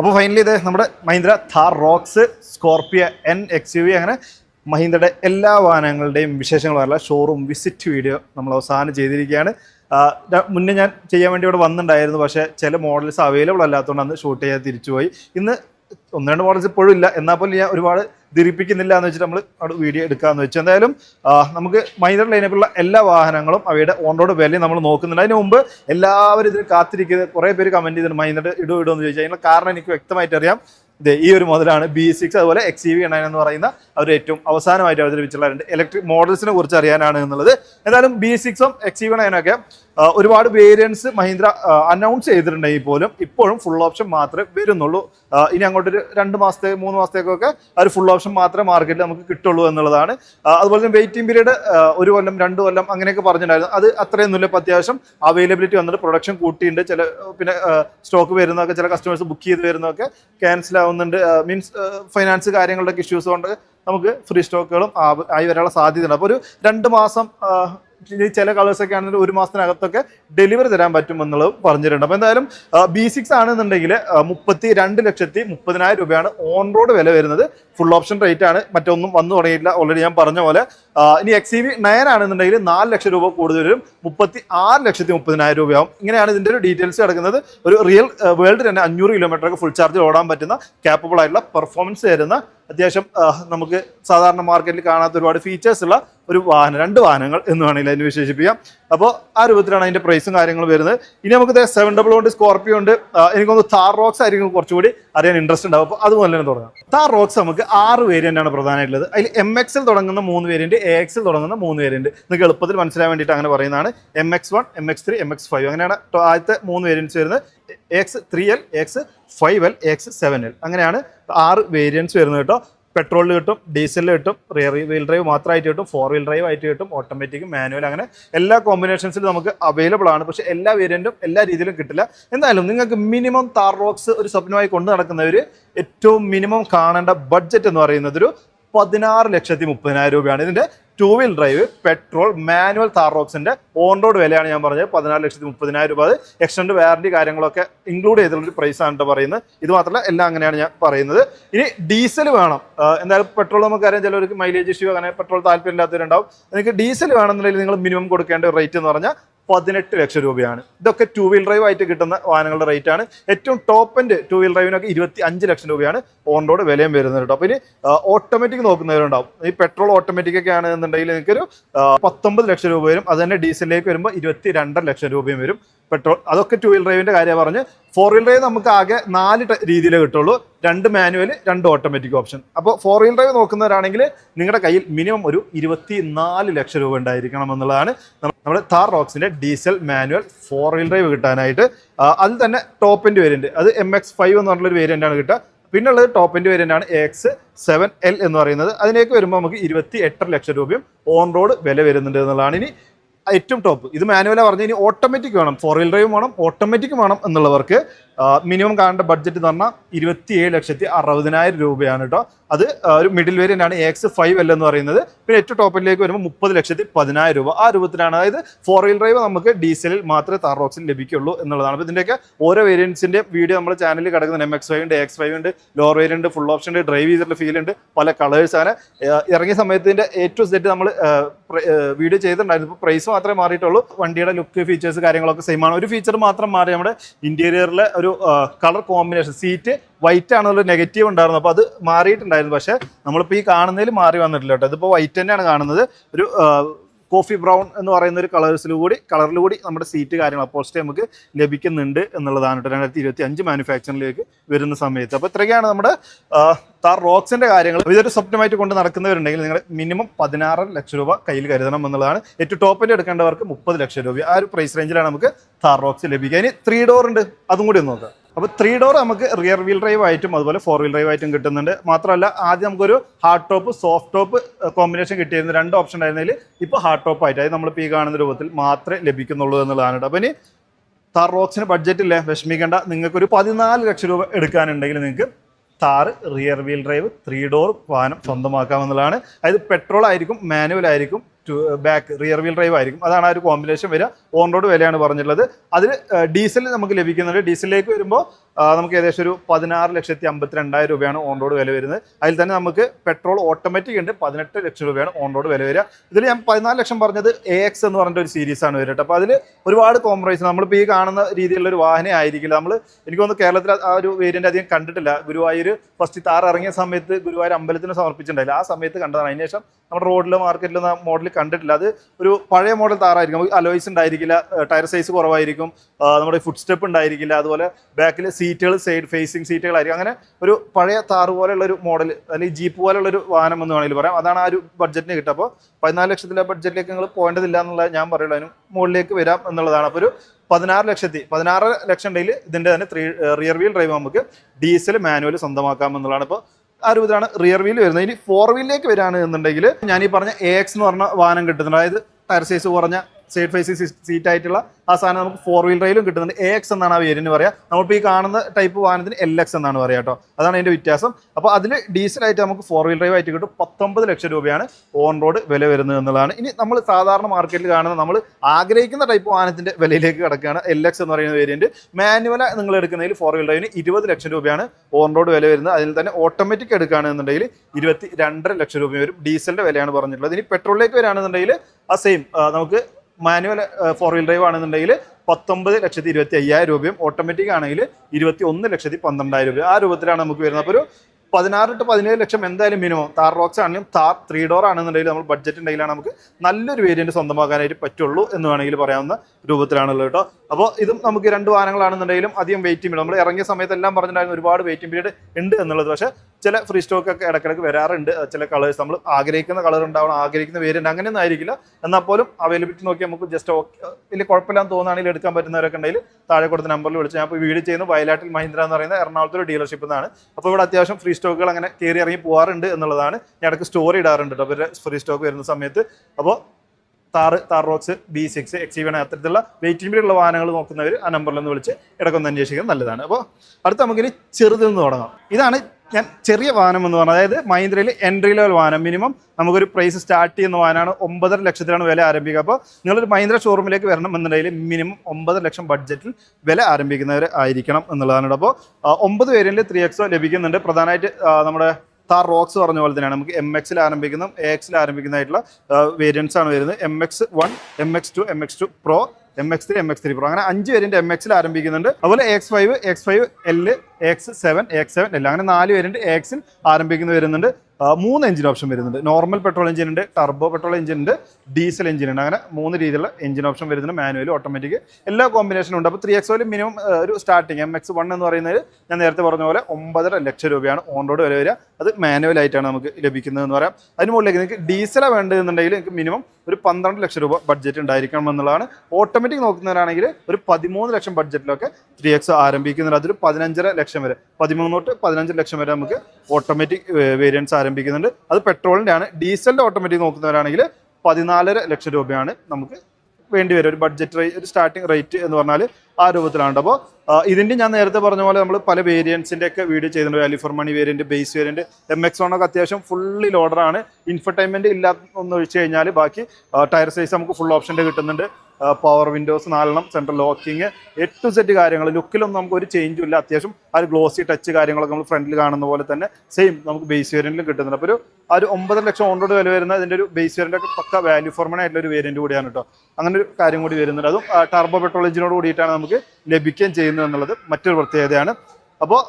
അപ്പോൾ ഫൈനലി ഇത് നമ്മുടെ Mahindra Thar Roxx Scorpio N X U V അങ്ങനെ മഹീന്ദ്രയുടെ എല്ലാ വാഹനങ്ങളുടെയും വിശേഷങ്ങളുമല്ല ഷോറൂം വിസിറ്റ് വീഡിയോ നമ്മൾ അവസാനം ചെയ്തിരിക്കുകയാണ്. മുന്നേ ഞാൻ ചെയ്യാൻ വേണ്ടി ഇവിടെ വന്നിട്ടുണ്ടായിരുന്നു പക്ഷേ ചില മോഡൽസ് അവൈലബിൾ അല്ലാത്തതുകൊണ്ട് അന്ന് ഷൂട്ട് ചെയ്യാൻ തിരിച്ചുപോയി. ഇന്ന് ഒന്ന് രണ്ട് മോഡൽസ് ഇപ്പോഴും ഇല്ല. എന്നാൽ പോലും ഞാൻ ഒരുപാട് ധരിപ്പിക്കുന്നില്ല എന്ന് വെച്ചിട്ട് നമ്മൾ അവിടെ വീഡിയോ എടുക്കാമെന്ന് വെച്ചു. എന്തായാലും നമുക്ക് മൈനർ ലൈനപ്പിലുള്ള എല്ലാ വാഹനങ്ങളും അവയുടെ ഓൺ റോഡ് വിലയും നമ്മൾ നോക്കുന്നുണ്ട്. അതിന് മുമ്പ് എല്ലാവരും ഇതിന് കാത്തിരിക്കുന്നത് കുറേ പേര് കമന്റ് ചെയ്തിട്ടുണ്ട്. മൈനർ ഇടും ഇടുമെന്ന് ചോദിച്ചാൽ അതിനുള്ള കാരണം എനിക്ക് വ്യക്തമായിട്ട് അറിയാം. ഈ ഒരു മോഡലാണ് ബി സിക്സ് അതുപോലെ എക്സ് ഇ വി നയൻ എന്ന് പറയുന്ന അവർ ഏറ്റവും അവസാനമായിട്ട് അവതരിപ്പിച്ചുള്ള രണ്ട് ഇലക്ട്രിക് മോഡൽസിനെ കുറിച്ച് അറിയാനാണ് എന്നുള്ളത്. എന്തായാലും ബി സിക്സും എക്സ് ഇ വി നയനൊക്കെ ഒരുപാട് വേരിയൻസ് മഹീന്ദ്ര അനൗൺസ് ചെയ്തിട്ടുണ്ടെങ്കിൽ പോലും ഇപ്പോഴും ഫുൾ ഓപ്ഷൻ മാത്രമേ വരുന്നുള്ളൂ. ഇനി അങ്ങോട്ടൊരു രണ്ട് മാസത്തെ മൂന്ന് മാസത്തേക്കൊക്കെ ആ ഒരു ഫുൾ ഓപ്ഷൻ മാത്രമേ മാർക്കറ്റിൽ നമുക്ക് കിട്ടുള്ളൂ എന്നുള്ളതാണ്. അതുപോലെ തന്നെ വെയിറ്റിംഗ് പീരീഡ് ഒരു കൊല്ലം രണ്ട് കൊല്ലം അങ്ങനെയൊക്കെ പറഞ്ഞിട്ടുണ്ടായിരുന്നു. അത് അത്രയൊന്നുമില്ല ഇപ്പം അത്യാവശ്യം അവൈലബിലിറ്റി വന്നിട്ട് പ്രൊഡക്ഷൻ കൂട്ടിയിട്ടുണ്ട്. ചില പിന്നെ സ്റ്റോക്ക് വരുന്നതൊക്കെ ചില കസ്റ്റമേഴ്സ് ബുക്ക് ചെയ്ത് വരുന്നതൊക്കെ ക്യാൻസൽ ആവുന്നുണ്ട് മീൻസ് ഫൈനാൻസ് കാര്യങ്ങളുടെയൊക്കെ ഇഷ്യൂസ് കൊണ്ട് നമുക്ക് ഫ്രീ സ്റ്റോക്കുകളും ആയി വരാനുള്ള സാധ്യതയുണ്ട്. അപ്പോൾ ഒരു രണ്ട് മാസം ചില കളേഴ്സൊക്കെ ആണെങ്കിൽ ഒരു മാസത്തിനകത്തൊക്കെ ഡെലിവറി തരാൻ പറ്റുമെന്നുള്ളത് പറഞ്ഞിട്ടുണ്ട്. അപ്പോൾ എന്തായാലും ബി സിക്സ് ആണെന്നുണ്ടെങ്കിൽ മുപ്പത്തി രണ്ട് ലക്ഷത്തി മുപ്പതിനായിരം രൂപയാണ് ഓൺ റോഡ് വില വരുന്നത്. ഫുൾ ഓപ്ഷൻ റേറ്റ് ആണ്. മറ്റൊന്നും വന്നു തുടങ്ങിയിട്ടില്ല. ഓൾറെഡി ഞാൻ പറഞ്ഞ പോലെ ഇനി എക്സ് ഇ വി നയൻ ആണെന്നുണ്ടെങ്കിൽ നാല് ലക്ഷം രൂപ കൂടുതൽ വരും. മുപ്പത്തി ആറ് ലക്ഷത്തി മുപ്പതിനായിരം രൂപയാവും. ഇങ്ങനെയാണ് ഇതിന്റെ ഒരു ഡീറ്റെയിൽസ് കിടക്കുന്നത്. ഒരു റിയൽ വേൾഡ് തന്നെ അഞ്ഞൂറ് കിലോമീറ്റർ ഒക്കെ ഫുൾ ചാർജ് ഓടാൻ പറ്റുന്ന കാപ്പബിൾ ആയിട്ടുള്ള പെർഫോമൻസ് തരുന്ന അത്യാവശ്യം നമുക്ക് സാധാരണ മാർക്കറ്റിൽ കാണാത്ത ഒരുപാട് ഫീച്ചേഴ്സ് ഉള്ള ഒരു വാഹനം രണ്ട് വാഹനങ്ങൾ എന്ന് വേണമെങ്കിൽ അതിന് വിശേഷിപ്പിക്കാം. അപ്പോൾ ആ രൂപത്തിലാണ് അതിന്റെ പ്രൈസും കാര്യങ്ങളും വരുന്നത്. ഇനി നമുക്ക് സെവൻ ഡബിൾ ഉണ്ട് സ്കോർപ്പിയോ ഉണ്ട് എനിക്കൊന്ന് താർ റോക്സ് ആയിരിക്കും കുറച്ചുകൂടി അറിയാൻ ഇൻട്രസ്റ്റ് ഉണ്ടാവും അപ്പോൾ അതുപോലെ തന്നെ തുടങ്ങാം. താർ റോക്സ് നമുക്ക് ആറ് വേരിയന്റ് ആണ് പ്രധാനമായിട്ടുള്ളത്. അതിൽ എം എക്സിൽ തുടങ്ങുന്ന മൂന്ന് വേരിയന്റ് എ എക്സിൽ തുടങ്ങുന്ന മൂന്ന് വേരിയന്റ് നിങ്ങൾക്ക് എളുപ്പത്തിൽ മനസ്സിലാൻ വേണ്ടിയിട്ട് അങ്ങനെ പറയുന്നതാണ്. M X one M X three M X five അങ്ങനെയാണ് ആദ്യത്തെ മൂന്ന് വേരിയൻസ് വരുന്നത്. X three L X five L X seven L അങ്ങനെയാണ് ആറ് വേരിയൻസ് വരുന്നത് കേട്ടോ പെട്രോളിൽ കിട്ടും ഡീസലിൽ കിട്ടും റിയർ വീൽ ഡ്രൈവ് മാത്രമായിട്ട് കിട്ടും ഫോർ വീൽ ഡ്രൈവ് ആയിട്ട് കിട്ടും ഓട്ടോമാറ്റിക് മാനുവൽ അങ്ങനെ എല്ലാ കോമ്പിനേഷൻസിലും നമുക്ക് അവൈലബിൾ ആണ്. പക്ഷേ എല്ലാ വേരിയന്റും എല്ലാ രീതിയിലും കിട്ടില്ല. എന്തായാലും നിങ്ങൾക്ക് മിനിമം താർ റോക്സ് ഒരു സ്വപ്നമായി കൊണ്ടു നടക്കുന്നവർ ഏറ്റവും മിനിമം കാണേണ്ട ബഡ്ജറ്റ് എന്ന് പറയുന്നത് ഒരു പതിനാറ് ലക്ഷത്തി മുപ്പതിനായിരം രൂപയാണ്. ഇതിന്റെ two wheel drive petrol manual Thar റോക്സിന്റെ on road വിലയാണ് ഞാൻ പറഞ്ഞത്. പതിനാല് ലക്ഷത്തി മുപ്പതിനായിരം രൂപ. അത് എക്സ്റ്റൻഡ് വാറണ്ടി കാര്യങ്ങളൊക്കെ ഇൻക്ലൂഡ് ചെയ്തിട്ടുള്ള പ്രൈസ് ആണ് പറയുന്നത്. ഇത് മാത്രമല്ല എല്ലാം അങ്ങനെയാണ് ഞാൻ പറയുന്നത്. ഇനി ഡീസൽ വേണം. എന്തായാലും പെട്രോൾ നമുക്കറിയാം ചിലവർക്ക് മൈലേജ് ഇഷ്യൂ അങ്ങനെ പെട്രോൾ താല്പര്യമില്ലാത്തവരുണ്ടാവും. നിങ്ങൾക്ക് ഡീസൽ വേണമെന്നുണ്ടെങ്കിൽ നിങ്ങൾ മിനിമം കൊടുക്കേണ്ട റേറ്റ് എന്ന് പറഞ്ഞാൽ പതിനെട്ട് ലക്ഷം രൂപയാണ്. ഇതൊക്കെ ടു വീൽ ഡ്രൈവ് ആയിട്ട് കിട്ടുന്ന വാഹനങ്ങളുടെ റേറ്റ് ആണ്. ഏറ്റവും ടോപ്പ് എൻഡ് ടു വീൽ ഡ്രൈവിനൊക്കെ ഇരുപത്തി അഞ്ച് ലക്ഷം രൂപയാണ് ഓൺ റോഡ് വിലയും വരുന്നത് കേട്ടോ. അപ്പോൾ ഇനി ഓട്ടോമാറ്റിക് നോക്കുന്നവരുണ്ടാവും. ഈ പെട്രോൾ ഓട്ടോമാറ്റിക് ഒക്കെ ആണെന്നുണ്ടെങ്കിൽ നിങ്ങൾക്കൊരു പത്തൊമ്പത് ലക്ഷം രൂപ വരും. അത് തന്നെ ഡീസലിലേക്ക് വരുമ്പോൾ ഇരുപത്തി രണ്ടര ലക്ഷം രൂപയും വരും. പെട്രോൾ അതൊക്കെ ടു വീൽ ഡ്രൈവിന്റെ കാര്യം പറഞ്ഞ് ഫോർ വീൽ ഡ്രൈവ് നമുക്ക് ആകെ നാല് രീതിയിലേ കിട്ടുള്ളൂ. രണ്ട് മാനുവൽ രണ്ട് ഓട്ടോമാറ്റിക് ഓപ്ഷൻ അപ്പോൾ ഫോർ വീൽ ഡ്രൈവ് നോക്കുന്നവരാണെങ്കിൽ നിങ്ങളുടെ കയ്യിൽ മിനിമം ഒരു ഇരുപത്തി ലക്ഷം രൂപ ഉണ്ടായിരിക്കണം എന്നുള്ളതാണ് നമ്മ- നമ്മുടെ Thar റോക്സിന്റെ diesel manual four wheel drive കിട്ടാനായിട്ട് അതിൽ തന്നെ ടോപ്പിന്റെ വേരിയന്റ് അത് എം എക്സ് ഫൈവ് എന്ന് പറഞ്ഞൊരു വേരിയന്റ് ആണ് കിട്ടുക. പിന്നെ ഉള്ളത് ടോപ്പ് എൻഡ് വേരിയന്റ് ആണ് എക്സ് സെവൻ എൽ എന്ന് പറയുന്നത്. അതിനേക്ക് വരുമ്പോൾ നമുക്ക് ഇരുപത്തി എട്ടര ലക്ഷം രൂപയും ഓൺ റോഡ് വില വരുന്നുണ്ട് എന്നുള്ളതാണ് ഇനി ഏറ്റവും ടോപ്പ് ഇത് മാനുവലാണ് പറഞ്ഞു ഇനി ഓട്ടോമാറ്റിക് വേണം. ഫോർ വീൽ ഡ്രൈവ് വേണം ഓട്ടോമാറ്റിക് വേണം എന്നുള്ളവർക്ക് മിനിമം കാണേണ്ട ബഡ്ജറ്റ് എന്ന് പറഞ്ഞാൽ ഇരുപത്തി ഏഴ് ലക്ഷത്തി അറുപതിനായിരം രൂപയാണ് കേട്ടോ അത് ഒരു മിഡിൽ വേരിയന്റ് ആണ് എക്സ് ഫൈവ് എൽ എന്ന് പറയുന്നത്. പിന്നെ ഏറ്റവും ടോപ്പിലേക്ക് വരുമ്പോൾ മുപ്പത് ലക്ഷത്തി പതിനായിരം രൂപ. ആ രൂപത്തിലാണ്. അതായത് ഫോർ വീൽ ഡ്രൈവ് നമുക്ക് ഡീസലിൽ മാത്രമേ താർ റോക്സിൽ ലഭിക്കുള്ളൂ എന്നുള്ളതാണ്. അപ്പോൾ ഇതിന്റെയൊക്കെ ഓരോ വേരിയൻസിന്റെ വീഡിയോ നമ്മുടെ ചാനലിൽ കിടക്കുന്ന എം എക്സ് ഫൈവ് ഉണ്ട് എക്സ് ഫൈവ് ഉണ്ട് ലോർ വേരിയന്റ് ഫുൾ ഓപ്ഷൻ ഉണ്ട് ഡ്രൈവ് ചെയ്തിട്ടുള്ള ഫീൽ ഉണ്ട് പല കളേഴ്സ് ആണ്. ഇറങ്ങിയ സമയത്തിന്റെ എ ടു സെറ്റ് നമ്മൾ വീഡിയോ ചെയ്തിട്ടുണ്ടായിരുന്നു. ഇപ്പോൾ പ്രൈസ് മാത്രമേ മാറിയിട്ടുള്ളൂ. വണ്ടിയുടെ ലുക്ക് ഫീച്ചേഴ്സ് കാര്യങ്ങളൊക്കെ സെയിം ആണ്. ഒരു ഫീച്ചർ മാത്രം മാറി നമ്മുടെ ഇന്റീരിയറിലെ ഒരു കളർ കോമ്പിനേഷൻ. സീറ്റ് വൈറ്റ് ആണെന്നുള്ള നെഗറ്റീവ് ഉണ്ടായിരുന്നു. അപ്പോൾ അത് മാറിയിട്ടുണ്ടായിരുന്നു. പക്ഷേ നമ്മളിപ്പോൾ ഈ കാണുന്നതിൽ മാറി വന്നിട്ടില്ല കേട്ടോ. ഇതിപ്പോൾ വൈറ്റ് തന്നെയാണ് കാണുന്നത്. ഒരു കോഫി ബ്രൗൺ എന്ന് പറയുന്ന ഒരു കളേഴ്സിൽ കൂടി കളറിൽ കൂടി നമ്മുടെ സീറ്റ് കാര്യങ്ങൾ അപ്പോസ്റ്റ് നമുക്ക് ലഭിക്കുന്നുണ്ട് എന്നുള്ളതാണ് കേട്ടോ രണ്ടായിരത്തി ഇരുപത്തി അഞ്ച് മാനുഫാക്ചറിലേക്ക് വരുന്ന സമയത്ത്. അപ്പോൾ ഇത്രയൊക്കെയാണ് നമ്മുടെ താർ റോക്സിന്റെ കാര്യങ്ങൾ. ഇതൊരു സ്വപ്നമായിട്ട് കൊണ്ട് നടക്കുന്നവരുണ്ടെങ്കിൽ നിങ്ങൾ മിനിമം പതിനാറ് ലക്ഷം രൂപ കയ്യിൽ കരുതണം എന്നുള്ളതാണ്. ഏറ്റവും ടോപ്പിന്റെ എടുക്കേണ്ടവർക്ക് മുപ്പത് ലക്ഷം രൂപ. ആ ഒരു പ്രൈസ് റേഞ്ചിലാണ് നമുക്ക് താർ റോക്സ് ലഭിക്കുക. ഇനി ത്രീ ഡോർ ഉണ്ട്. അതും കൂടി ഒന്ന് നോക്കാം. അപ്പോൾ ത്രീ ഡോർ നമുക്ക് റിയർ വീൽ ഡ്രൈവ് ആയിട്ടും അതുപോലെ ഫോർ വീൽ ഡ്രൈവ് ആയിട്ടും കിട്ടുന്നുണ്ട്. മാത്രമല്ല ആദ്യം നമുക്കൊരു hard top soft top combination കിട്ടിയിരുന്ന രണ്ട് ഓപ്ഷൻ ഉണ്ടായിരുന്നതിൽ ഇപ്പോൾ ഹാർഡ് ടോപ്പ് ആയിട്ട് അതായത് നമ്മൾ ഈ കാണുന്ന രൂപത്തിൽ മാത്രമേ ലഭിക്കുന്നുള്ളൂ എന്നുള്ളതാണ് കേട്ടോ അപ്പോൾ ഇനി താർ റോക്സിന് ബഡ്ജറ്റ് ഇല്ലേ? വിഷമിക്കേണ്ട. നിങ്ങൾക്കൊരു പതിനാല് ലക്ഷം രൂപ എടുക്കാനുണ്ടെങ്കിൽ നിങ്ങൾക്ക് Thar rear wheel drive three door വാഹനം സ്വന്തമാക്കാമെന്നുള്ളതാണ്. അതായത് പെട്രോൾ ആയിരിക്കും മാനുവൽ ആയിരിക്കും ബാക്ക് റിയർ വീൽ ഡ്രൈവ് ആയിരിക്കും. അതാണ് ആ ഒരു കോമ്പിനേഷൻ വരിക. ഓൺ റോഡ് വിലയാണ് പറഞ്ഞിട്ടുള്ളത്. അതിൽ ഡീസൽ നമുക്ക് ലഭിക്കുന്നുണ്ട്. ഡീസലിലേക്ക് വരുമ്പോൾ നമുക്ക് ഏകദേശം ഒരു പതിനാറ് ലക്ഷത്തി അമ്പത്തി രണ്ടായിരം രൂപയാണ് ഓൺ റോഡ് വില വരുന്നത്. അതിൽ തന്നെ നമുക്ക് പെട്രോൾ ഓട്ടോമാറ്റിക് ഉണ്ട്. പതിനെട്ട് ലക്ഷം രൂപയാണ് ഓൺ റോഡ് വില വരിക. ഇതിൽ ഞാൻ പതിനാല് ലക്ഷം പറഞ്ഞത് എ എക്സ് എന്ന് പറഞ്ഞ ഒരു സീരീസ് ആണ് വരുന്നത്. അപ്പോൾ അതിൽ ഒരുപാട് കോംപ്രമൈസ് നമ്മളിപ്പോൾ ഈ കാണുന്ന രീതിയിലുള്ള ഒരു വാഹനം ആയിരിക്കില്ല. നമ്മൾ എനിക്ക് തോന്നുന്നു കേരളത്തിൽ ആ ഒരു വേരിയന്റ് അധികം കണ്ടിട്ടില്ല. ഗുരുവായൂർ ഫസ്റ്റ് താർ ഇറങ്ങിയ സമയത്ത് ഗുരുവായൂർ അമ്പലത്തിന് സമർപ്പിച്ചിട്ടുണ്ടായില്ല. ആ സമയത്ത് കണ്ടതാണ്. അതിനുശേഷം നമ്മുടെ റോഡിൽ മാർക്കറ്റിൽ മോഡൽ കണ്ടിട്ടില്ല. അത് ഒരു പഴയ മോഡൽ താറായിരിക്കും അലോയ്സ് ഉണ്ടായിരിക്കില്ല. ടയർ സൈസ് കുറവായിരിക്കും. നമ്മുടെ ഫുഡ് സ്റ്റെപ്പ് ഉണ്ടായിരിക്കില്ല. അതുപോലെ ബാക്കിൽ സീറ്റുകൾ സൈഡ് ഫേസിങ് സീറ്റുകളായിരിക്കും. അങ്ങനെ ഒരു പഴയ താറ് പോലെയുള്ള ഒരു മോഡൽ അല്ലെങ്കിൽ ജീപ്പ് പോലെയുള്ള ഒരു വാഹനം എന്ന് വേണമെങ്കിൽ പറയാം. അതാണ് ആ ഒരു ബഡ്ജറ്റിന് കിട്ടുക. അപ്പോൾ പതിനാല് ലക്ഷത്തിലെ ബഡ്ജറ്റിലേക്ക് നിങ്ങൾ പോകേണ്ടതില്ല എന്നുള്ള ഞാൻ പറയുള്ളൂ. അതിന് മുകളിലേക്ക് വരാം എന്നുള്ളതാണ്. അപ്പോൾ ഒരു പതിനാറ് ലക്ഷത്തി പതിനാറ് ലക്ഷം ഉണ്ടെങ്കിൽ ഇതിന്റെ തന്നെ ത്രീ റിയർ വീൽ ഡ്രൈവ് നമുക്ക് ഡീസൽ മാനുവൽ സ്വന്തമാക്കാം എന്നുള്ളതാണ്. ഇപ്പോൾ ആ രൂപത്തിലാണ് റിയർ വീൽ വരുന്നത്. ഇനി ഫോർ വീലിലേക്ക് വരികയാണ് എന്നുണ്ടെങ്കിൽ ഞാൻ ഈ പറഞ്ഞ എ എക്സ് എന്ന് പറഞ്ഞ വാഹനം കിട്ടുന്നുണ്ട്. അതായത് ടയർ സൈസ് കുറഞ്ഞ സൈഡ് ഫേസിങ് സീറ്റ് ആയിട്ടുള്ള ആ സാധനം നമുക്ക് ഫോർ വീൽ ഡ്രൈവിലും കിട്ടുന്നുണ്ട്. എ എക്സ് എന്നാണ് ആ വേരിന് പറയാം. നമ്മളിപ്പോൾ ഈ കാണുന്ന ടൈപ്പ് വാഹനത്തിന് എൽ എക്സ് എന്നാണ് പറയുക കേട്ടോ. അതാണ് അതിന്റെ വ്യത്യാസം. അപ്പോൾ അതിൽ ഡീസൽ ആയിട്ട് നമുക്ക് ഫോർ വീൽ ഡ്രൈവ് ആയിട്ട് കിട്ടും. പത്തൊമ്പത് ലക്ഷം രൂപയാണ് ഓൺ റോഡ് വില വരുന്നത് എന്നുള്ളതാണ്. ഇനി നമ്മൾ സാധാരണ മാർക്കറ്റിൽ കാണുന്ന നമ്മൾ ആഗ്രഹിക്കുന്ന ടൈപ്പ് വാഹനത്തിന്റെ വിലയിലേക്ക് കിടക്കുകയാണ്. എൽ എക്സ് എന്ന് പറയുന്ന വേരിയന്റ് മാനുവല നിങ്ങൾ എടുക്കുന്നതിൽ ഫോർ വീൽ ഡ്രൈവിന് ഇരുപത് ലക്ഷം രൂപയാണ് ഓൺ റോഡ് വില വരുന്നത്. അതിൽ തന്നെ ഓട്ടോമാറ്റിക് എടുക്കുകയാണെന്നുണ്ടെങ്കിൽ ഇരുപത്തി രണ്ടര ലക്ഷം രൂപ വരും. ഡീസലിന്റെ വിലയാണ് പറഞ്ഞിട്ടുള്ളത്. ഇനി പെട്രോളിലേക്ക് വരികയാണെന്നുണ്ടെങ്കിൽ ആ സെയിം നമുക്ക് മാനുവൽ ഫോർ വീൽ ഡ്രൈവ് ആണെന്നുണ്ടെങ്കിൽ പത്തൊമ്പത് ലക്ഷത്തി ഇരുപത്തി അയ്യായിരം രൂപയും ഓട്ടോമാറ്റിക് ആണെങ്കിൽ ഇരുപത്തി ഒന്ന് ലക്ഷത്തി പന്ത്രണ്ടായിരം രൂപ ആ രൂപത്തിലാണ് നമുക്ക് വരുന്നത്. അപ്പോൾ ഒരു പതിനാറ് ടു പതിനേഴ് ലക്ഷം എന്തായാലും മിനിമം താർ റോക്സ് ആണെങ്കിലും താർ ത്രീ ഡോർ ആണെന്നുണ്ടെങ്കിൽ നമ്മൾ ബഡ്ജറ്റ് ഉണ്ടെങ്കിലാണ് നമുക്ക് നല്ലൊരു വേരിയന്റ് സ്വന്തമാക്കാനായിട്ട് പറ്റുള്ളൂ എന്ന് വേണമെങ്കിൽ പറയാവുന്ന രൂപത്തിലാണുള്ളത് കേട്ടോ. അപ്പോൾ ഇതും നമുക്ക് രണ്ട് വാഹനങ്ങളാണെന്നുണ്ടെങ്കിലും അധികം വെയിറ്റിംഗ് പീരീഡ് നമ്മൾ ഇറങ്ങിയ സമയത്തെല്ലാം പറഞ്ഞിട്ടുണ്ടായിരുന്നു ഒരുപാട് വെയിറ്റിംഗ് പീരീഡ് ഉണ്ട് എന്നുള്ളത്. പക്ഷേ ചില ഫ്രീ സ്റ്റോക്ക് ഒക്കെ ഇടയ്ക്കിടയ്ക്ക് വരാറുണ്ട്. ചില കളേഴ്സ് നമ്മൾ ആഗ്രഹിക്കുന്ന കളർ ഉണ്ടാവണം ആഗ്രഹിക്കുന്ന വേരിയന്റ് അങ്ങനെയൊന്നും ആയിരിക്കില്ല. എന്നാൽ പോലും അവൈലബിലിറ്റി നോക്കി നമുക്ക് ജസ്റ്റ് വലിയ കുഴപ്പമില്ലാന്ന് തോന്നുകയാണെങ്കിൽ എടുക്കാൻ പറ്റുന്നവരൊക്കെ ഉണ്ടെങ്കിൽ താഴെ കൊടുത്ത നമ്പറിൽ വിളിച്ച്. ഞാൻ ഇപ്പോൾ വീട് ചെയ്യുന്നത് വയലാട്ടിൽ മഹീന്ദ്ര എന്ന് പറയുന്ന എറണാകുളത്തൊരു ഡീലർഷിപ്പ് എന്നാണ് അപ്പോൾ ഇവിടെ അത്യാവശ്യം ഫ്രീ സ്റ്റോക്കുകൾ അങ്ങനെ കയറി ഇറങ്ങി പോകാറുണ്ട് എന്നുള്ളതാണ് ഞാൻ ഇടയ്ക്ക് സ്റ്റോറി ഇടാറുണ്ട് കേട്ടോ. അവരുടെ ഫ്രീ സ്റ്റോക്ക് വരുന്ന സമയത്ത്. അപ്പോൾ Thar Thar Roxx B six X one അത്തരത്തിലുള്ള വെയിറ്റിംഗ് പീരീഡ് ഉള്ള വാഹനങ്ങൾ നോക്കുന്നവർ ആ നമ്പറിൽ ഒന്ന് വിളിച്ച് ഇടക്കൊന്ന് അന്വേഷിക്കുന്നത് നല്ലതാണ്. അപ്പോൾ അടുത്ത നമുക്കിനി ചെറുതിൽ നിന്ന് തുടങ്ങാം. ഇതാണ് ഞാൻ ചെറിയ വാഹനം എന്ന് പറഞ്ഞത്. അതായത് മഹീന്ദ്രയിൽ എൻട്രി ലെവൽ വാഹനം. മിനിമം നമുക്കൊരു പ്രൈസ് സ്റ്റാർട്ട് ചെയ്യുന്ന വാഹനമാണ് ഒമ്പതര ലക്ഷത്തിലാണ് വില ആരംഭിക്കുക. അപ്പോൾ നിങ്ങളൊരു മഹീന്ദ്ര ഷോറൂമിലേക്ക് വരണം എന്നുണ്ടെങ്കിൽ മിനിമം ഒമ്പതര ലക്ഷം ബഡ്ജറ്റിൽ വില ആരംഭിക്കുന്നവർ ആയിരിക്കണം എന്നുള്ളതാണ്. അപ്പോൾ ഒമ്പത് വേരിയന്റിൽ ത്രീ എക്സോ ലഭിക്കുന്നുണ്ട്. പ്രധാനമായിട്ട് നമ്മുടെ താർ റോക്സ് പറഞ്ഞ പോലെ തന്നെയാണ്. നമുക്ക് എം എക്സിൽ ആരംഭിക്കുന്ന എ എക്സിൽ ആരംഭിക്കുന്നതായിട്ടുള്ള വേരിയൻസ് ആണ് വരുന്നത്. M X one M X two M X two pro M X three M X three pro അങ്ങനെ അഞ്ച് വേരിയന്റ് എം എക്സിൽ ആരംഭിക്കുന്നുണ്ട്. അതുപോലെ X five X five L X seven X seven L അങ്ങനെ നാല് വേരിയന്റ് എക്സിൽ ആരംഭിക്കുന്ന വരുന്നുണ്ട്. മൂന്ന് എഞ്ചിൻ ഓപ്ഷൻ വരുന്നുണ്ട്. നോർമൽ പെട്രോൾ എഞ്ചിൻ ഉണ്ട് ടർബോ പെട്രോൾ എഞ്ചിൻ ഉണ്ട് ഡീസൽ എഞ്ചിൻ ഉണ്ട് അങ്ങനെ മൂന്ന് രീതിയിലുള്ള എഞ്ചിൻ ഓപ്ഷൻ വരുന്നുണ്ട് മാനുവൽ ഓട്ടോമാറ്റിക്. എല്ലാ കോമ്പിനേഷനും ഉണ്ട്. അപ്പോൾ ത്രീ എക്സ് മിനിമം ഒരു സ്റ്റാർട്ടിങ് എം എക്സ് വൺ എന്ന് പറയുന്നത് ഞാൻ നേരത്തെ പറഞ്ഞ പോലെ ഒമ്പതര ലക്ഷം രൂപയാണ് ഓൺ റോഡ് വില വരിക. അത് മാനുവൽ ആയിട്ടാണ് നമുക്ക് ലഭിക്കുന്നത് എന്ന് പറയാം. അതിന് മുകളിലേക്ക് നിങ്ങൾക്ക് ഡീസലാണ് വേണ്ടതെന്നുണ്ടെങ്കിൽ നിങ്ങൾക്ക് മിനിമം ഒരു പന്ത്രണ്ട് ലക്ഷം രൂപ ബഡ്ജറ്റ് ഉണ്ടായിരിക്കണം എന്നുള്ളതാണ്. ഓട്ടോമാറ്റിക് നോക്കുന്നവരാണെങ്കിൽ ഒരു പതിമൂന്ന് ലക്ഷം ബഡ്ജറ്റിലൊക്കെ ത്രീ എക്സ് ആരംഭിക്കുന്നുണ്ട്. അതൊരു പതിനഞ്ചര ലക്ഷം വരെ പതിമൂന്ന് തൊട്ട് പതിനഞ്ച് ലക്ഷം വരെ നമുക്ക് ഓട്ടോമാറ്റിക് വേരിയൻസ് ആരംഭിക്കുന്നുണ്ട്. അത് പെട്രോളിന്റെ ആണ്. ഡീസലിന്റെ ഓട്ടോമാറ്റിക് നോക്കുന്നവരാണെങ്കിൽ പതിനാലര ലക്ഷം രൂപയാണ് നമുക്ക് വേണ്ടി വരും. ഒരു ബഡ്ജറ്റ് ഒരു സ്റ്റാർട്ടിംഗ് റേറ്റ് എന്ന് പറഞ്ഞാൽ ആ രൂപത്തിലാണ്. അപ്പോൾ ഇതിന്റെ ഞാൻ നേരത്തെ പറഞ്ഞ പോലെ നമ്മൾ പല വേരിയൻസിന്റെ ഒക്കെ വീഡിയോ ചെയ്തിട്ടുണ്ട്. Value for money variant base variant M X വണ്ണൊക്കെ അത്യാവശ്യം ഫുള്ളി ലോഡറാണ് ഇൻഫർടൈൻമെന്റ് ഇല്ലാത്ത ഒന്ന് ഒഴിച്ച് കഴിഞ്ഞാൽ ബാക്കി ടയർ സൈസ് നമുക്ക് ഫുൾ ഓപ്ഷന്റെ കിട്ടുന്നുണ്ട്. പവർ വിൻഡോസ് നാലെണ്ണം സെൻട്രൽ ലോക്കിങ് എട്ട് സെറ്റ് കാര്യങ്ങൾ. ലുക്കിലൊന്നും നമുക്ക് ഒരു ചേഞ്ചും ഇല്ല. അത്യാവശ്യം ആ ഒരു ഗ്ലോസി ടച്ച് കാര്യങ്ങളൊക്കെ നമ്മൾ ഫ്രണ്ടിൽ കാണുന്ന പോലെ തന്നെ സെയിം നമുക്ക് ബേസ് വേരിയന്റിലും കിട്ടുന്നുണ്ട്. അപ്പോൾ ഒരു ആ ഒരു ഒമ്പത് ലക്ഷം ഓൺ റോഡ് വില വരുന്ന അതിന്റെ ഒരു ബേസ് വേരിയന്റ് ഒക്കെ പക്ക വാല്യൂ ഫോർ മണി ആയിട്ടുള്ള ഒരു വേരിയന്റ് കൂടിയാണ് കേട്ടോ. അങ്ങനെ ഒരു കാര്യം കൂടി വരുന്നുണ്ട്. അതും ടർബോ പെട്രോൾ എഞ്ചിനോട് കൂടിയിട്ടാണ് നമുക്ക് ലഭിക്കുകയും ചെയ്യുന്നത് എന്നുള്ളത് മറ്റൊരു പ്രത്യേകതയാണ്. അപ്പോൾ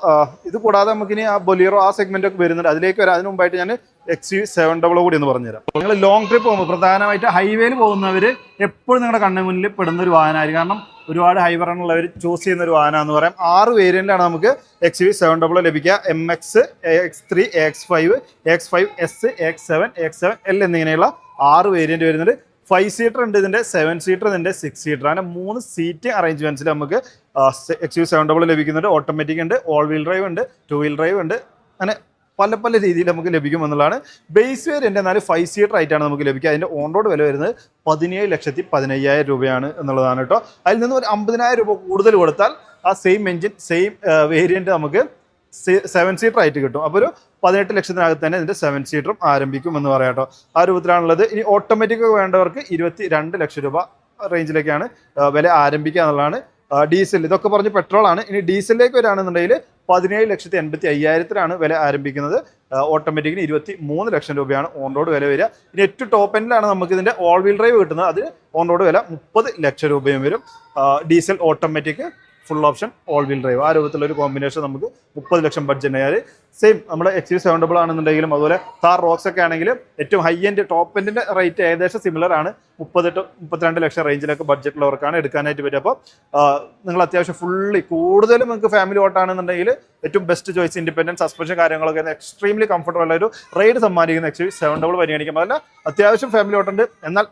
ഇത് കൂടാതെ നമുക്കിനി ആ ബൊലീറോ ആ സെഗ്മെന്റ് ഒക്കെ വരുന്നുണ്ട്. അതിലേക്ക് വരാം. അതിന് മുമ്പായിട്ട് ഞാൻ എക്സ് യു സെവൻ ഡബിൾ കൂടി എന്ന് പറഞ്ഞുതരാം. നിങ്ങൾ ലോങ് ട്രിപ്പ് പോകുമ്പോൾ പ്രധാനമായിട്ട് ഹൈവേയിൽ പോകുന്നവർ എപ്പോഴും നിങ്ങളുടെ കണ്ണിന് മുന്നിൽ പെടുന്ന ഒരു വാഹനമായിരിക്കും. കാരണം ഒരുപാട് ഹൈവർ ഉള്ളവർ ചൂസ് ചെയ്യുന്ന ഒരു വാഹനം എന്ന് പറയാം. ആറ് വേരിയന്റാണ് നമുക്ക് എക്സ് വി സെവൻ ഡബിൾ ലഭിക്കുക. M X X three X five X five S X seven X seven L എന്നിങ്ങനെയുള്ള ആറ് വേരിയന്റ് വരുന്നുണ്ട്. ഫൈവ് സീറ്റർ ഉണ്ട് ഇതിന്റെ സെവൻ സീറ്റർ ഇതിന്റെ സിക്സ് സീറ്റർ അങ്ങനെ മൂന്ന് സീറ്റിംഗ് അറേഞ്ച്മെന്റ്സിൽ നമുക്ക് എക്സ് യു സെവൻ ഡബിൾ ലഭിക്കുന്നുണ്ട്. ഓട്ടോമാറ്റിക് ഉണ്ട് ഓൾ വീൽ ഡ്രൈവ് ഉണ്ട് ടു വീൽ ഡ്രൈവ് ഉണ്ട് അങ്ങനെ പല പല രീതിയിൽ നമുക്ക് ലഭിക്കും എന്നുള്ളതാണ്. ബേസ് വേരിയന്റ് നാല് ഫൈവ് സീറ്റർ ആയിട്ടാണ് നമുക്ക് ലഭിക്കുക. അതിന്റെ ഓൺ റോഡ് വില വരുന്നത് പതിനേഴ് ലക്ഷത്തി പതിനയ്യായിരം രൂപയാണ് എന്നുള്ളതാണ് കേട്ടോ. അതിൽ നിന്ന് ഒരു അമ്പതിനായിരം രൂപ കൂടുതൽ കൊടുത്താൽ ആ സെയിം എഞ്ചിൻ സെയിം വേരിയന്റ് നമുക്ക് സെവൻ സീറ്റർ ആയിട്ട് കിട്ടും. അപ്പോൾ ഒരു പതിനെട്ട് ലക്ഷത്തിനകത്ത് തന്നെ ഇതിന്റെ സെവൻ സീറ്ററും ആരംഭിക്കും എന്ന് പറയാം കേട്ടോ. ആ രൂപത്തിലാണുള്ളത്. ഇനി ഓട്ടോമാറ്റിക് വേണ്ടവർക്ക് ഇരുപത്തി രണ്ട് ലക്ഷം രൂപ റേഞ്ചിലേക്കാണ് വില ആരംഭിക്കുക എന്നുള്ളതാണ് ഡീസൽ. ഇതൊക്കെ പറഞ്ഞ് പെട്രോളാണ് ഇനി ഡീസലിലേക്ക് വരികയാണെന്നുണ്ടെങ്കിൽ പതിനേഴ് ലക്ഷത്തി എൺപത്തി അയ്യായിരത്തിലാണ് വില ആരംഭിക്കുന്നത്. ഓട്ടോമാറ്റിക്കിന് ഇരുപത്തി മൂന്ന് ലക്ഷം രൂപയാണ് ഓൺ റോഡ് വില വരിക. ഇനി ഏറ്റവും ടോപ്പ് എൻഡിലാണ് നമുക്ക് ഇതിന്റെ ഓൾ വീൽ ഡ്രൈവ് കിട്ടുന്നത്. അതിന് ഓൺ റോഡ് വില മുപ്പത് ലക്ഷം രൂപയും വരും. Diesel automatic full option all wheel drive ആ രൂപത്തിലുള്ള ഒരു കോമ്പിനേഷൻ നമുക്ക് മുപ്പത് ലക്ഷം ബഡ്ജറ്റ് ആയാൽ സെയിം നമ്മുടെ എക്സ് യു സെവൻ ഡബിൾ ആണെന്നുണ്ടെങ്കിലും അതുപോലെ താർ റോക്സ് ഒക്കെ ആണെങ്കിലും ഏറ്റവും ഹൈ എൻഡ് ടോപ്പ് എൻഡിന്റെ റേറ്റ് ഏകദേശം സിമിലർ ആണ്. മുപ്പത് ടു മുപ്പത്തിരണ്ട് ലക്ഷം റേഞ്ചിലൊക്കെ ബഡ്ജറ്റുള്ളവർക്കാണ് എടുക്കാനായിട്ട് പറ്റുക. അപ്പോൾ നിങ്ങൾ അത്യാവശ്യം ഫുള്ളി കൂടുതലും നിങ്ങൾക്ക് ഫാമിലി ഓട്ടാണെന്നുണ്ടെങ്കിൽ ഏറ്റവും ബെസ്റ്റ് ചോയ്സ് ഇൻഡിപെൻഡന്റ് സസ്പെൻഷൻ കാര്യങ്ങളൊക്കെ എക്സ്ട്രീംലി കംഫർട്ടബിൾ ഒരു റൈഡ് സമ്മാനിക്കുന്ന എക്സ് സെവൻ ഡബിൾ പരിഗണിക്കുമ്പോൾ അതല്ല അത്യാവശ്യം ഫാമിലി ഓട്ടുണ്ട് എന്നാൽ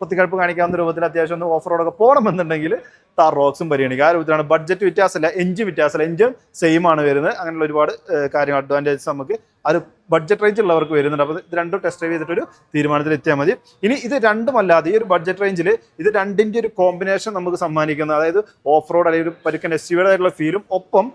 കുത്തിക്കഴപ്പ് കാണിക്കാവുന്ന രൂപത്തിൽ അത്യാവശ്യം ഒന്ന് ഓഫ് റോഡൊക്കെ പോകണമെന്നുണ്ടെങ്കിൽ താർ റോക്സും പരിഗണിക്കുക ആ രൂപത്തിലാണ് ബഡ്ജറ്റ് വ്യത്യാസമില്ല എഞ്ചിൻ വ്യത്യാസമില്ല എഞ്ചിൻ സെയിം ആണ് വരുന്നത്. അങ്ങനെയുള്ള ഒരുപാട് കാര്യങ്ങൾ അഡ്വാന്റേജസ് നമുക്ക് ഒരു ബഡ്ജറ്റ് റേഞ്ച് ഉള്ളവർക്ക് വരുന്നുണ്ട്. അപ്പോൾ ഇത് രണ്ടും ടെസ്റ്റ് ഡ്രൈവ് ചെയ്തിട്ടൊരു തീരുമാനത്തിൽ എത്തിയാൽ മതി. ഇനി ഇത് രണ്ടും അല്ലാതെ ഈ ഒരു ബഡ്ജറ്റ് റേഞ്ചിൽ ഇത് രണ്ടിന്റെ ഒരു കോമ്പിനേഷൻ നമുക്ക് സമ്മാനിക്കുന്നത് അതായത് ഓഫ് റോഡ് അല്ലെങ്കിൽ ഒരു പരുക്കൻ എസ് യുടെ ആയിട്ടുള്ള ഫീലും ഒപ്പം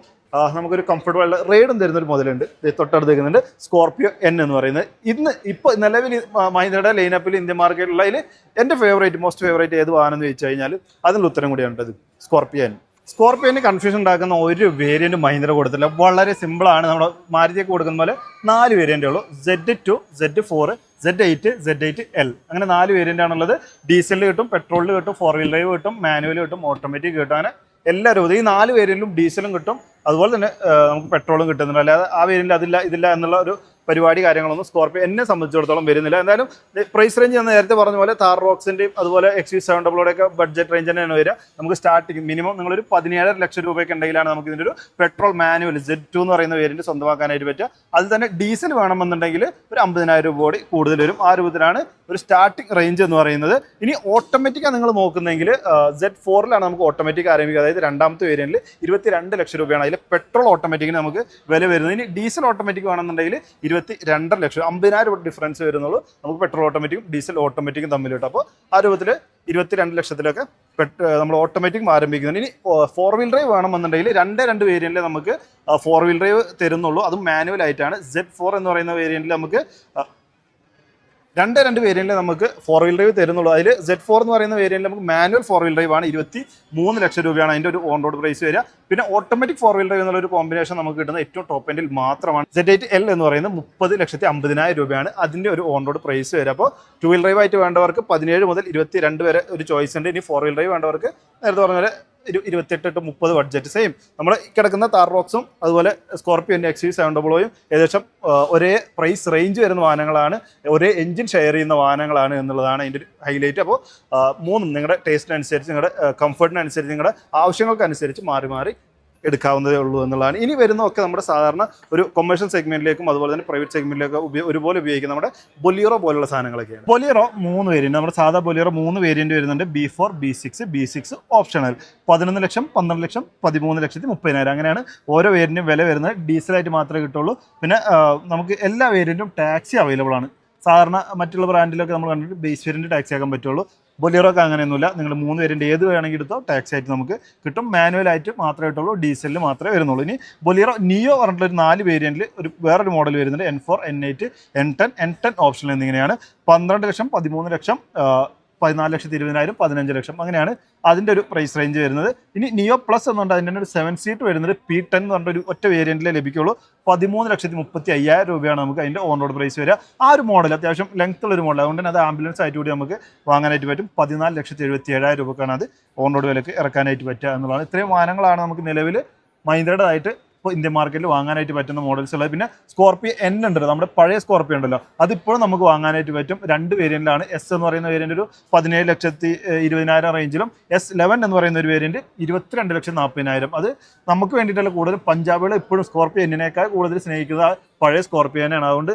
നമുക്കൊരു കംഫർട്ടബിൾ റൈഡും തരുന്ന ഒരു മോഡലുണ്ട് തൊട്ടടുത്ത് നിൽക്കുന്നുണ്ട് സ്കോർപ്പിയോ എൻ എന്ന് പറയുന്നത്. ഇന്ന് ഇപ്പോൾ നിലവിൽ മഹീന്ദ്രയുടെ ലൈനപ്പിൽ ഇന്ത്യൻ മാർക്കറ്റിലുള്ളതിൽ എന്റെ ഫേവറേറ്റ് മോസ്റ്റ് ഫേവറേറ്റ് ഏത് വാഹനം എന്ന് ചോദിച്ചു കഴിഞ്ഞാൽ അതിനുള്ള ഉത്തരം കൂടിയാണ് ഇത് സ്കോർപ്പിയോ എൻ സ്കോർപ്പിയോന് കൺഫ്യൂഷൻ ഉണ്ടാക്കുന്ന ഒരു വേരിയന്റ് മഹീന്ദ്ര കൊടുത്തില്ല വളരെ സിമ്പിളാണ് നമ്മുടെ മാരുതിയൊക്കെ കൊടുക്കുന്ന പോലെ നാല് വേരിയന്റേ ഉള്ളൂ. Z two Z four Z eight Z eight L അങ്ങനെ നാല് വേരിയന്റ് ആണുള്ളത്. ഡീസലിൽ കിട്ടും പെട്രോളിൽ കിട്ടും ഫോർ വീൽ ഡ്രൈവ് കിട്ടും മാനുവൽ കിട്ടും ഓട്ടോമാറ്റിക് കിട്ടും. അങ്ങനെ എല്ലാ രൂപയും ഈ നാല് വേരിയന്റിലും ഡീസലും കിട്ടും. അതുപോലെ തന്നെ നമുക്ക് പെട്രോളും കിട്ടുന്നുണ്ട്. അല്ലാതെ ആ വേരിയന്റിൽ അതില്ല ഇതില്ല എന്നുള്ള ഒരു പരിപാടി കാര്യങ്ങളൊന്നും സ്കോർപ്പിയോ എന്നെ സംബന്ധിച്ചിടത്തോളം വരുന്നില്ല. എന്തായാലും പ്രൈസ് റേഞ്ച് ഞാൻ നേരത്തെ പറഞ്ഞ പോലെ താർ റോക്സിന്റെയും അതുപോലെ എക്സ് വി സെവൻ ഡബിളോടെയൊക്കെ ബഡ്ജറ്റ് റേഞ്ച് തന്നെയാണ് വരിക. നമുക്ക് സ്റ്റാർട്ടിങ് മിനിമം നിങ്ങളൊരു പതിനേഴര ലക്ഷം രൂപയ്ക്ക് ഉണ്ടെങ്കിലാണ് നമുക്ക് ഇതിന്റെ ഒരു പെട്രോൾ മാനുവൽ ജെറ്റ് ടു എന്ന് പറയുന്ന വേരിയന്റ് സ്വന്തമാക്കാനായിട്ട് പറ്റുക. അതിൽ തന്നെ ഡീസൽ വേണമെന്നുണ്ടെങ്കിൽ ഒരു അമ്പതിനായിരം രൂപ കൂടി കൂടുതൽ വരും. ആ രൂപത്തിലാണ് ഒരു സ്റ്റാർട്ടിംഗ് റേഞ്ച് എന്ന് പറയുന്നത്. ഇനി ഓട്ടോമാറ്റിക്കാണ് നിങ്ങൾ നോക്കുന്നെങ്കിൽ ജെറ്റ് ഫോറിലാണ് നമുക്ക് ഓട്ടോമാറ്റിക് ആരംഭിക്കുക. അതായത് രണ്ടാമത്തെ വേരിയന്റിൽ ഇരുപത്തി രണ്ട് ലക്ഷം രൂപയാണ് അതിൽ പെട്രോൾ ഓട്ടോമാറ്റിക്കിന് നമുക്ക് വില വരുന്നത്. ഇനി ഡീസൽ ഓട്ടോമാറ്റിക് വേണമെന്നുണ്ടെങ്കിൽ ഇരുപത്തി രണ്ടര ലക്ഷം അമ്പതിനായിരം രൂപ ഡിഫറൻസ് വരുന്നുള്ളൂ. നമുക്ക് പെട്രോൾ ഓട്ടോമാറ്റിക്കും ഡീസൽ ഓട്ടോമാറ്റിക്കും തമ്മിൽ കിട്ടും. അപ്പോൾ ആ രൂപത്തിൽ ഇരുപത്തി രണ്ട് ലക്ഷത്തിലൊക്കെ നമ്മൾ ഓട്ടോമാറ്റിക് ആരംഭിക്കുന്നുണ്ട്. ഇനി ഫോർ വീൽ ഡ്രൈവ് വേണമെന്നുണ്ടെങ്കിൽ രണ്ട് രണ്ട് വേരിയന്റിൽ നമുക്ക് ഫോർ വീൽ ഡ്രൈവ് തരുന്നുള്ളൂ. അതും മാനുവൽ ആയിട്ടാണ്. സെഡ് ഫോർ എന്ന് പറയുന്ന വേരിയന്റിൽ നമുക്ക് രണ്ട് രണ്ട് വേരിയന്റിൽ നമുക്ക് ഫോർ വീൽ ഡ്രൈവ് തരുന്നുള്ളൂ. അതിൽ സെഡ് ഫോർ എന്ന് പറയുന്ന വേരിയന്റിൽ നമുക്ക് മാനുവൽ ഫോർ വീൽ ഡ്രൈവ് ആണ്. ഇരുപത്തി മൂന്ന് ലക്ഷം രൂപയാണ് അതിന്റെ ഒരു ഓൺ റോഡ് പ്രൈസ് വരിക. പിന്നെ ഓട്ടോമാറ്റിക് ഫോർ വീൽ ഡ്രൈവ് എന്നുള്ള ഒരു കോമ്പിനേഷൻ നമുക്ക് കിട്ടുന്ന ഏറ്റവും ടോപ്പ് എൻഡിൽ മാത്രമാണ്. സെഡ് എയ്റ്റ് എൽ എന്ന് പറയുന്നത് മുപ്പത് ലക്ഷത്തി അമ്പതിനായിരം രൂപയാണ് അതിന്റെ ഒരു ഓൺ റോഡ് പ്രൈസ് വരിക. അപ്പോൾ ടു വീൽ ഡ്രൈവ് ആയിട്ട് വേണ്ടവർക്ക് പതിനേഴ് മുതൽ ഇരുപത്തി രണ്ട് വരെ ഒരു ചോയ്സ് ഉണ്ട്. ഇനി ഫോർ വീൽ ഡ്രൈവ് വേണ്ടവർക്ക് നേരത്തെ പറഞ്ഞ പോലെ ഇരുപത്തെട്ട് ടു മുപ്പത് ബഡ്ജറ്റ് സെയിം നമ്മൾ കിടക്കുന്ന താർ റോക്സും അതുപോലെ സ്കോർപ്പിയോന്റെ എക്സ് സെവൻ ഡബിളോയും ഏകദേശം ഒരേ പ്രൈസ് റേഞ്ച് വരുന്ന വാഹനങ്ങളാണ്. ഒരേ എഞ്ചിൻ ഷെയർ ചെയ്യുന്ന വാഹനങ്ങളാണ് എന്നുള്ളതാണ് അതിന്റെ ഒരു ഹൈലൈറ്റ് അപ്പോൾ മൂന്നും നിങ്ങളുടെ ടേസ്റ്റിനനുസരിച്ച് നിങ്ങളുടെ കംഫർട്ടിനനുസരിച്ച് നിങ്ങളുടെ ആവശ്യങ്ങൾക്കനുസരിച്ച് മാറി മാറി എടുക്കാവുന്നതേ ഉള്ളൂ എന്നുള്ളതാണ്. ഇനി വരുന്നതൊക്കെ നമ്മുടെ സാധാരണ ഒരു കൊമേഴ്ഷ്യൽ സെഗ്മെന്റിലേക്കും അതുപോലെ തന്നെ പ്രൈവറ്റ് സെഗ്മെന്റിലേക്കും ഒരുപോലെ ഉപയോഗിക്കുന്ന നമ്മുടെ ബൊലിയറോ പോലുള്ള സാധനങ്ങളൊക്കെയാണ്. ബൊലിയറോ മൂന്ന് വേരിയന്റ് നമ്മുടെ സാധാ ബൊലിയറോ മൂന്ന് വേരിയന്റ് വരുന്നുണ്ട്. B four B six B six optional പതിനൊന്ന് ലക്ഷം പന്ത്രണ്ട് ലക്ഷം പതിമൂന്ന് ലക്ഷത്തി മുപ്പതിനായിരം. അങ്ങനെയാണ് ഓരോ വേരിയന്റും വില വരുന്നത്. ഡീസലായിട്ട് മാത്രമേ കിട്ടുള്ളൂ. പിന്നെ നമുക്ക് എല്ലാ വേരിയന്റും ടാക്സി അവൈലബിൾ ആണ്. സാധാരണ മറ്റുള്ള ബ്രാൻഡിലൊക്കെ നമ്മൾ കണ്ടിട്ട് ബേസ് വേരിയന്റ് ടാക്സി ആക്കാൻ പറ്റുള്ളൂ. ബൊലിയറോക്ക് അങ്ങനെയൊന്നുമില്ല. നിങ്ങൾ മൂന്ന് പേരിന്റെ ഏത് വേണമെങ്കിൽ എടുത്തോ ടാക്സി ആയിട്ട് നമുക്ക് കിട്ടും. മാനുവൽ ആയിട്ട് മാത്രമേ കിട്ടുള്ളൂ ഡീസലിൽ മാത്രമേ വരുന്നുള്ളൂ. ഇനി ബൊലിയറോ നിയോ പറഞ്ഞിട്ടുള്ള ഒരു നാല് വേരിയന്റിൽ ഒരു വേറൊരു മോഡൽ വരുന്നുണ്ട്. N four N eight N ten N ten ഓപ്ഷനിൽ എന്നിങ്ങനെയാണ്. പന്ത്രണ്ട് ലക്ഷം പതിമൂന്ന് ലക്ഷം പതിനാല് ലക്ഷത്തി ഇരുപതിനായിരം പതിനഞ്ച് ലക്ഷം. അങ്ങനെയാണ് അതിന്റെ ഒരു പ്രൈസ് റേഞ്ച് വരുന്നത്. ഇനി നിയോ പ്ലസ് എന്നുണ്ട് അതിന്റെ ഒരു സെവൻ സീറ്റ് വരുന്നത്. പി ടെൻ എന്ന് പറഞ്ഞ ഒരു ഒറ്റ വേരിയന്റിലേ ലഭിക്കുള്ളൂ. പതിമൂന്ന് ലക്ഷത്തി മുപ്പത്തി അയ്യായിരം രൂപയാണ് നമുക്ക് അതിന്റെ ഓൺ റോഡ് പ്രൈസ് വരിക. ആ ഒരു മോഡൽ അത്യാവശ്യം ലെങ്ത് ഉള്ള ഒരു മോഡൽ അതുകൊണ്ട് തന്നെ അത് ആംബുലൻസ് ആയിട്ട് കൂടി നമുക്ക് വാങ്ങാനായിട്ട് പറ്റും. പതിനാല് ലക്ഷത്തി എഴുപത്തി ഏഴായിരം രൂപക്കാണ് അത് ഓൺ റോഡ് വിലക്ക് ഇറക്കാനായിട്ട് പറ്റുക എന്നുള്ളതാണ്. ഇത്രയും വാഹനങ്ങളാണ് നമുക്ക് നിലവിൽ മഹീന്ദ്രയുടേതായിട്ട് ഇപ്പോൾ ഇന്ത്യൻ മാർക്കറ്റിൽ വാങ്ങാനായിട്ട് പറ്റുന്ന മോഡൽസ് ഉള്ളത്. പിന്നെ സ്കോർപ്പിയോ എൻ ഉണ്ട് നമ്മുടെ പഴയ സ്കോർപ്പിയോ ഉണ്ടല്ലോ. അതിപ്പോഴും നമുക്ക് വാങ്ങാനായിട്ട് പറ്റും. രണ്ട് വേരിയന്റിലാണ് എസ് എന്ന് പറയുന്ന വേരിയന്റ് ഒരു പതിനേഴ് ലക്ഷത്തി ഇരുപതിനായിരം റേഞ്ചിലും എസ് ലെവൻ എന്ന് പറയുന്ന ഒരു വേരിയന്റ് ഇരുപത്തിരണ്ട് ലക്ഷം നാൽപ്പതിനായിരം അത് നമുക്ക് വേണ്ടിയിട്ടുള്ള കൂടുതൽ പഞ്ചാബികൾ ഇപ്പോഴും സ്കോർപ്പിയോ എന്നിനേക്കാൾ കൂടുതൽ സ്നേഹിക്കുന്നത് പഴയ സ്കോർപ്പിയോനെയാണ് അതുകൊണ്ട്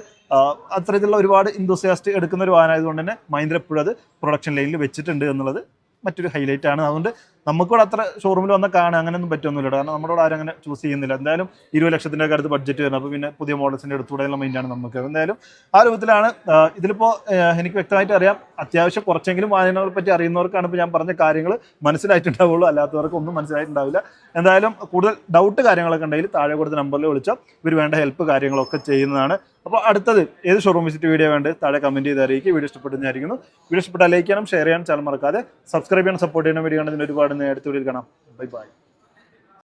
അത്തരത്തിലുള്ള ഒരുപാട് ഇൻഡോസിയാസ്റ്റ് എടുക്കുന്ന ഒരു വാഹനമായതുകൊണ്ട് തന്നെ മഹീന്ദ്ര എപ്പോഴും അത് പ്രൊഡക്ഷൻ ലൈനിൽ വെച്ചിട്ടുണ്ട് എന്നുള്ളത് മറ്റൊരു ഹൈലൈറ്റ് ആണ്. അതുകൊണ്ട് നമുക്കിവിടെ അത്ര ഷോറൂമിൽ വന്ന കാണുക അങ്ങനെയൊന്നും പറ്റൊന്നുമില്ല കാരണം നമ്മുടെ ഇവിടെ ആരും അങ്ങനെ ചൂസ് ചെയ്യുന്നില്ല. എന്തായാലും ഇരുപത് ലക്ഷത്തിന്റെ അടുത്ത് ബഡ്ജറ്റ് വരുന്നത് അപ്പോൾ പിന്നെ പുതിയ മോഡൽസിന്റെ എടുത്തുകൂടെയുള്ള മൈൻഡാണ് നമുക്ക്. എന്തായാലും ആ രൂപത്തിലാണ് ഇതിലിപ്പോൾ എനിക്ക് വ്യക്തമായിട്ട് അറിയാം. അത്യാവശ്യം കുറച്ചെങ്കിലും വാഹനങ്ങളെ പറ്റി അറിയുന്നവർക്കാണ് ഇപ്പോൾ ഞാൻ പറഞ്ഞ കാര്യങ്ങൾ മനസ്സിലായിട്ടുണ്ടാവുള്ളൂ. അല്ലാത്തവർക്ക് ഒന്നും മനസ്സിലായിട്ടുണ്ടാവില്ല. എന്തായാലും കൂടുതൽ ഡൗട്ട് കാര്യങ്ങളൊക്കെ ഉണ്ടെങ്കിൽ താഴെ കൊടുത്ത നമ്പറിൽ വിളിച്ചാൽ ഇവർ വേണ്ട ഹെൽപ്പ് കാര്യങ്ങളൊക്കെ ചെയ്യുന്നതാണ്. അപ്പോൾ അടുത്തത് ഏത് ഷോറൂം വിസിറ്റ് വീഡിയോ വേണ്ടത്? താഴെ കമന്റ് ചെയ്ത് അറിയിക്കുക. വീഡിയോ ഇഷ്ടപ്പെട്ടെന്നായിരിക്കുന്നു വീഡിയോ ഇഷ്ടപ്പെട്ടാൽ ലൈക്ക് ചെയ്യണം ഷെയർ ചെയ്യാൻ ചാനൽ മറക്കാതെ സബ്സ്ക്രൈബ് ചെയ്യണം സപ്പോർട്ട് ചെയ്യണം. വീഡിയോ ഇതിന് ഒരുപാട് പാടുന്ന അടുത്ത വീഡിയോയിൽ കാണാം. Bye bye